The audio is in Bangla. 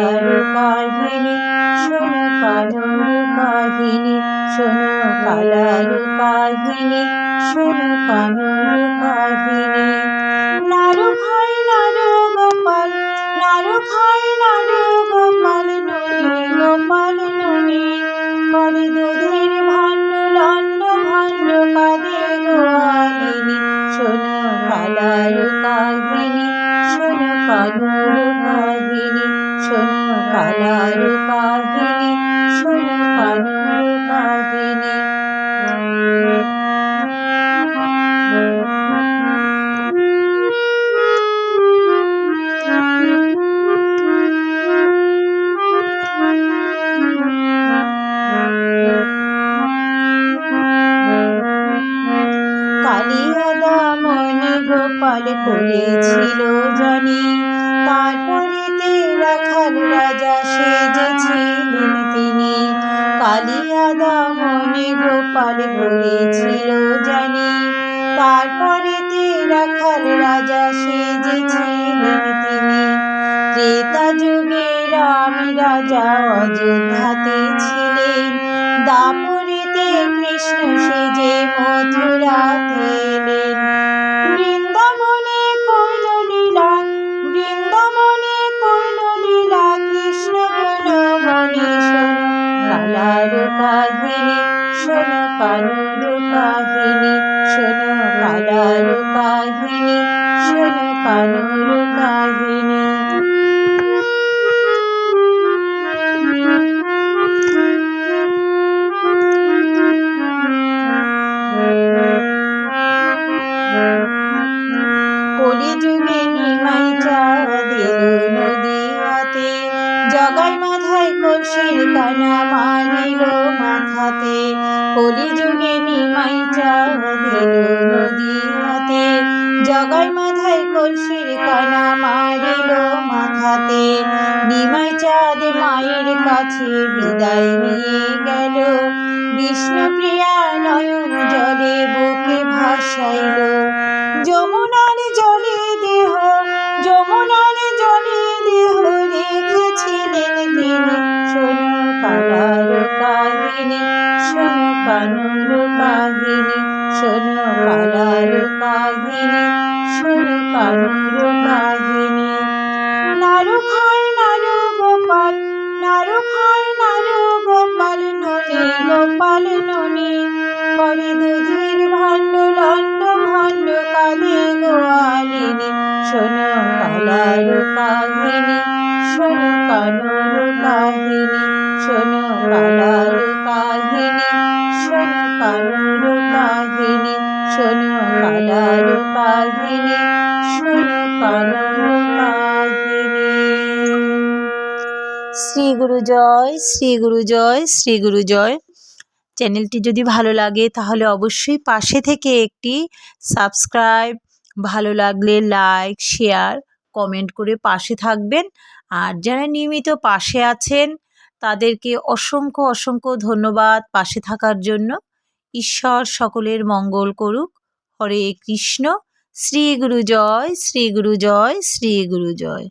কালার কাহিনী, শোনো কানুর কাহিনী, শোনো কালার কাহিনী, শোনো কানুর কাহিনী। নাড়ু খাই নাড়ু গোপাল নাড়ু খাই নাড়ু গোপাল নুনি গোপাল নুনি করে দুধের ভাণ্ড, লণ্ড ভাণ্ড কাঁদে গোয়ালিনী শোনো কালার কাহিনী, শোনো কানুর কাহিনী। শোনো কালার কাহিনী শোনো কানুর কাহিনী। কালিয়াদা মনে গোপাল করেছিল জানি। রাখাল রাজা সেজেছিলেন তিনি। কালিয়া মনে গোপাল করেছিল জানি, তারপরে রাখাল রাজা সেজেছিলেন তিনি। ত্রেতা যুগে রাম রাজা অযোধ্যাতে ছিলেন কাহিনী, শোনো কানুর কাহিনী, শোনো কালার কাহিনী, শোনো কানুর কাহিনী। কলিযুগে নিমাই চা দিল নদীয়াতে জগাই মাথায় কলসির কানা মারিল মাথাতে কলিযুগে নিমাই চাহিনু নদী হাতে জগাই মাথায় কলসির কানা মারিল মাথাতে। নিমাই চাঁদ মায়ের কাছে বিদায় নিয়ে গেল। বিষ্ণুপ্রিয়া নয়ন জলে কানুর কাহিনী শোনো কালার কাহিনী, শোনো কানুর কাহিনী নাড়ু খায় নাড়ু গোপাল নাড়ু খায় নাড়ু গোপাল, ননি গোপাল, ননি। করে দুধের ভাণ্ড, লণ্ড ভণ্ড কাঁদে গোয়ালিনী। শোনো কালার কাহিনী, শোনো কানুর কাহিনী শোনো কালার শ্রী গুরু জয়, শ্রী গুরু জয়, শ্রী গুরু জয়। চ্যানেলটি যদি ভালো লাগে, তাহলে অবশ্যই পাশে থেকে একটি সাবস্ক্রাইব, ভালো লাগলে লাইক, শেয়ার, কমেন্ট করে পাশে থাকবেন। আর যারা নিয়মিত পাশে আছেন, তাদেরকে অসংখ্য অসংখ্য ধন্যবাদ পাশে থাকার জন্য। ঈশ্বর সকলের মঙ্গল করুক। হরে কৃষ্ণ। শ্রী গুরু জয় শ্রী গুরু জয় শ্রী গুরু জয়